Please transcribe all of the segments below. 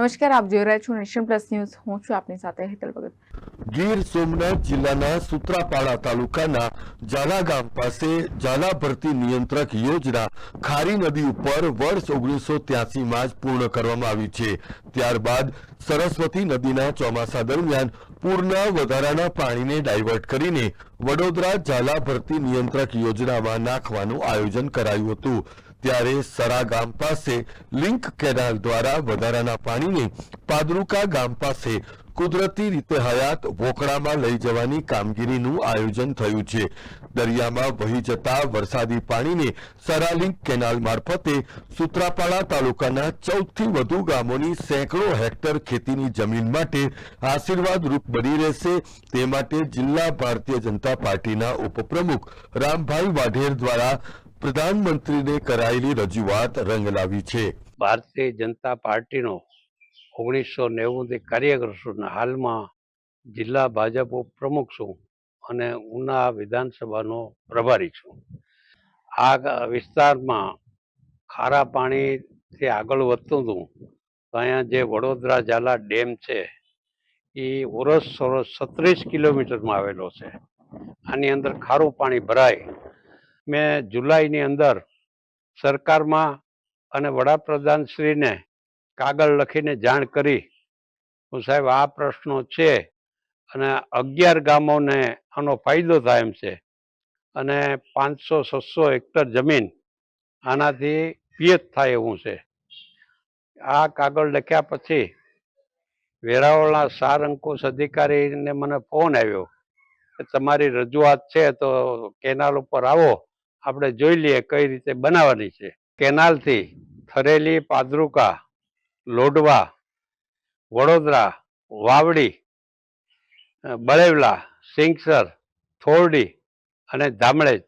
નમસ્કાર, આપ જોઈ રહ્યા છો નેશન પ્લસ ન્યૂઝ. હું છું આપની સાથે હેતલ ભગત. ગીર સોમનાથ જિલ્લાના સુત્રાપાડા તાલુકાના ઝાલા ગામ પાસે ઝાલા ભરતી નિયંત્રક યોજના ખારી નદી ઉપર વર્ષ ઓગણીસો ત્યાસીમાં જ પૂર્ણ કરવામાં આવી છે. ત્યારબાદ સરસ્વતી નદીના ચોમાસા દરમિયાન પૂરના વધારાના પાણીને ડાયવર્ટ કરીને વડોદરા ઝાલા ભરતી નિયંત્રક યોજનામાં નાખવાનું આયોજન કરાયું હતું. ત્યારે સરા ગામ પાસે લિંક કેનાલ દ્વારા વધારાના પાણીને પાદરુકા ગામ પાસે કુદરતી રીતે હયાત વોકળામાં લઈ જવાની કામગીરીનું આયોજન થયું છે. દરિયામાં વહી જતા વરસાદી પાણીને સરાલિંક કેનાલ મારફતે સુત્રાપાડા તાલુકાના ચૌદથી વધુ ગામોની સેંકડો હેક્ટર ખેતીની જમીન માટે આશીર્વાદરૂપ બની રહેશે. તે માટે જિલ્લા ભારતીય જનતા પાર્ટીના ઉપપ્રમુખ રામભાઈ વાઢેર દ્વારા પ્રધાનમંત્રીને કરાયેલી રજૂઆત રંગ લાવી છે. ભારતીય જનતા પાર્ટીનો ઓગણીસો નેવુંથી કાર્યકર છું હાલમાં જિલ્લા ભાજપ પ્રમુખ છું અને ઉના વિધાનસભાનો પ્રભારી છું. આ વિસ્તારમાં ખારા પાણીથી આગળ વધતું હતું. તો અહીંયા જે વડોદરા ઝાલા ડેમ છે, એ ઓરસ સોરસ છત્રીસ કિલોમીટરમાં આવેલો છે. આની અંદર ખારું પાણી ભરાય. મેં જુલાઈની અંદર સરકારમાં અને વડાપ્રધાન શ્રીને કાગળ લખીને જાણ કરી. હું સાહેબ, આ પ્રશ્નો છે અને અગિયાર ગામોને આનો ફાયદો થાય એમ છે. અને પાંચસો છસો હેક્ટર જમીન આનાથી પિયત થાય એવું છે. આ કાગળ લખ્યા પછી વેરાવળના સાર અંકુશ અધિકારીને મને ફોન આવ્યો કે તમારી રજૂઆત છે તો કેનાલ ઉપર આવો. આપણે જોઈ લઈએ કઈ રીતે બનાવવાની છે. કેનાલથી થરેલી પાદરુકા લોડવા વડોદરા, વાવડી બળેવલા, સિંગસર, થોરડી અને ધામળેજ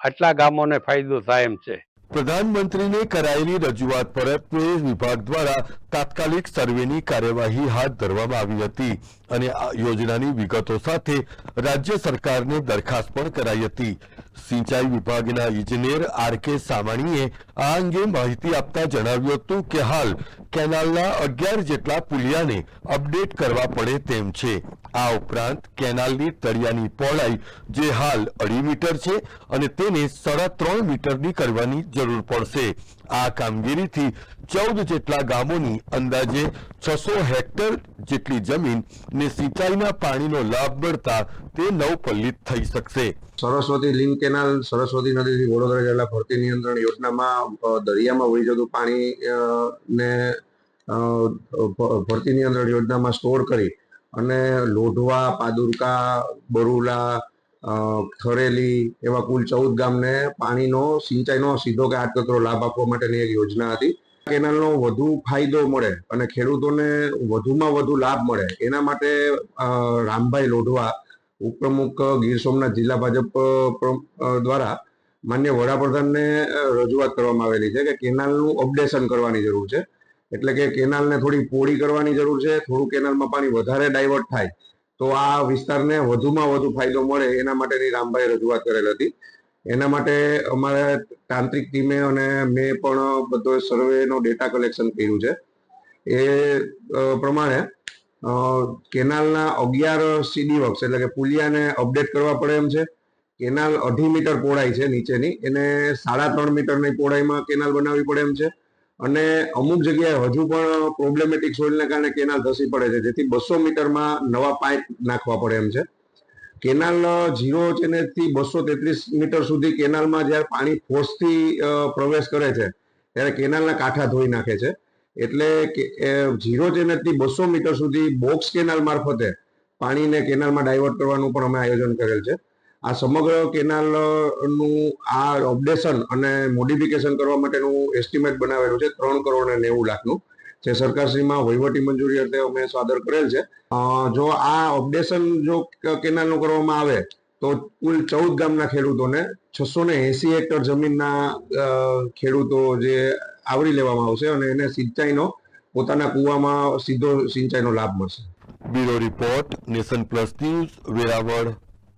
આટલા ગામોને ફાયદો થાય એમ છે. પ્રધાનમંત્રીને કરાયેલી રજૂઆત પર રેલવે વિભાગ દ્વારા તાત્કાલિક સર્વેની કાર્યવાહી હાથ ધરવામાં આવી હતી અને આ યોજનાની વિગતો સાથે રાજ્ય સરકારને દરખાસ્ત પણ કરાઈ હતી. સિંચાઈ વિભાગના ઇજનેર આર કે સામાણીએ આ અંગે માહિતી આપતા જણાવ્યું હતું કે હાલ કેનાલના અગિયાર જેટલા પુલિયાને અપડેટ કરવા પડે તેમ છે. આ ઉપરાંત કેનાલની તળિયાની પહોળાઈ જે હાલ અઢી મીટર છે અને તેને સાડા ત્રણ મીટરની કરવાની જરૂર પડશે. આ કામગીરીથી ચૌદ જેટલા ગામોની અંદાજે છસો હેક્ટર જેટલી જમીન ને સિંચાઈના પાણીનો લાભ મળતા તે નવપલ્લિત થઈ શકશે. સરસ્વતી લિંક કેનાલ, સરસ્વતી નદીથી વડોદરા જિલ્લા ભરતી નિયંત્રણ યોજનામાં દરિયામાં વહી જતું પાણી ને ભરતી નિયંત્રણ યોજનામાં સ્ટોર કરી અને લોઢવા, પાદુરકા, બરુલા થરેલી એવા કુલ ચૌદ ગામને પાણીનો, સિંચાઈનો સીધો કે આટકતરો લાભ આપવા માટેની એક યોજના હતી. કેનાલનો વધુ ફાયદો મળે અને ખેડૂતોને વધુમાં વધુ લાભ મળે. એના માટે રામભાઈ લોઢવા, ઉપપ્રમુખ ગીર સોમનાથ જિલ્લા ભાજપ દ્વારા માન્ય વડાપ્રધાનને રજૂઆત કરવામાં આવેલી છે કે કેનાલનું અપડેશન કરવાની જરૂર છે. એટલે કે કેનાલને થોડી પોળી કરવાની જરૂર છે, થોડું કેનાલમાં પાણી વધારે ડાયવર્ટ થાય, તો આ વિસ્તારને વધુમાં વધુ ફાયદો મળે એના માટેની રામભાઈ રજૂઆત કરેલ હતી. એના માટે અમારે તાંત્રિક ટીમે અને મેં પણ બધો સર્વેનો ડેટા કલેક્શન કર્યું છે. એ પ્રમાણે કેનાલના અગિયાર સીડી વર્ક્સ, એટલે કે પુલિયાને અપડેટ કરવા પડે એમ છે. કેનાલ અઢી મીટર પહોળાઈ છે નીચેની, એને સાડા ત્રણ મીટરની પહોળાઈમાં કેનાલ બનાવવી પડે એમ છે. અને અમુક જગ્યાએ હજુ પણ પ્રોબ્લેમેટિક સોઇલને કારણે કેનાલ ધસી પડે છે. જેથી બસો મીટરમાં નવા પાઇપ નાખવા પડે એમ છે. કેનાલ ઝીરો છે ને થી બસો તેત્રીસ મીટર સુધી કેનાલમાં જ્યારે પાણી ફોર્સથી પ્રવેશ કરે છે, ત્યારે કેનાલના કાંઠા ધોઈ નાખે છે. એટલે ઝીરો જેનેથી બસો મીટર સુધી બોક્સ કેનાલ મારફતે પાણીને કેનાલમાં ડાયવર્ટ કરવાનું પણ અમે આયોજન કરેલ છે. આ સમગ્ર કેનાલનું આ અપડેશન અને મોડિફિકેશન કરવા માટેનું એસ્ટિમેટ બનાવેલું છે ત્રણ કરોડ અને નેવું લાખનું. જે સરકારશ્રીમાં વહીવટી મંજૂરી અર્થે અમે સાદર કરેલ છે. જો આ અપડેશન જો કેનાલનું કરવામાં આવે, તો કુલ ચૌદ ગામના ખેડૂતોને છસો ને એસી હેક્ટર જમીનના ખેડૂતો જે આવરી લેવામાં આવશે અને એને સિંચાઈનો, પોતાના કૂવામાં સીધો સિંચાઈનો લાભ મળશે. Bureau report, nation plus news, Veraval.